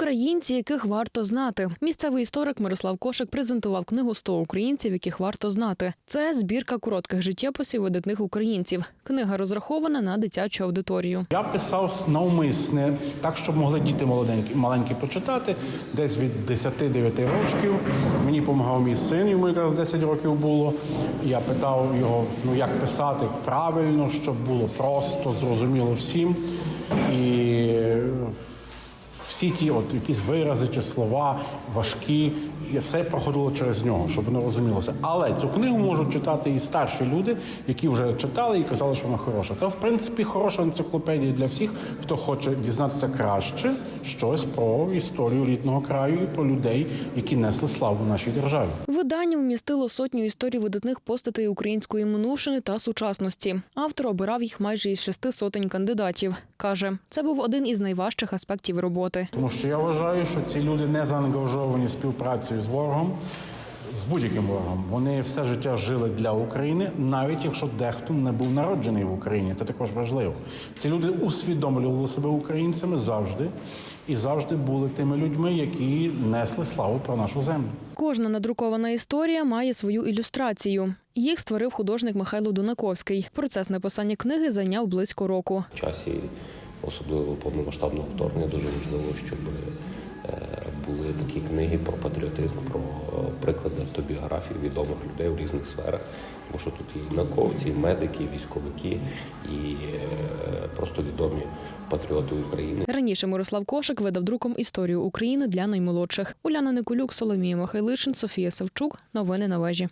Українці, яких варто знати. Місцевий історик Мирослав Кошик презентував книгу «100 українців, яких варто знати. Це збірка коротких життєписів видатних українців. Книга розрахована на дитячу аудиторію. Я писав навмисне, так, щоб могли діти молоденькі, маленькі почитати, десь від 10-9 років. Мені допомагав мій син, йому якраз 10 років було. Я питав його, ну як писати правильно, щоб було просто, зрозуміло всім. І всі ті от якісь вирази чи слова важкі, все проходило через нього, щоб воно розумілося. Але цю книгу можуть читати і старші люди, які вже читали і казали, що вона хороша. Це в принципі хороша енциклопедія для всіх, хто хоче дізнатися краще щось про історію рідного краю і про людей, які несли славу нашій державі. Видання вмістило сотню історій видатних постатей української минувшини та сучасності. Автор обирав їх майже із шести сотень кандидатів. каже, це був один із найважчих аспектів роботи. Тому що я вважаю, що ці люди не заангажовані співпрацею з ворогом, з будь-яким ворогом. Вони все життя жили для України, навіть якщо дехто не був народжений в Україні. Це також важливо. Ці люди усвідомлювали себе українцями завжди і завжди були тими людьми, які несли славу про нашу землю. Кожна надрукована історія має свою ілюстрацію. Їх створив художник Михайло Дунаковський. Процес написання книги зайняв близько року. В часі особливо повномасштабного вторгнення дуже важливо, щоб були такі книги про патріотизм, про е, приклади автобіографій відомих людей в різних сферах. Тому що тут і науковці, і медики, і військовики, і е, просто відомі патріоти України. Раніше Мирослав Кошик видав друком історію України для наймолодших. Уляна Николюк, Соломія Михайлишин, Софія Савчук. Новини на вежі.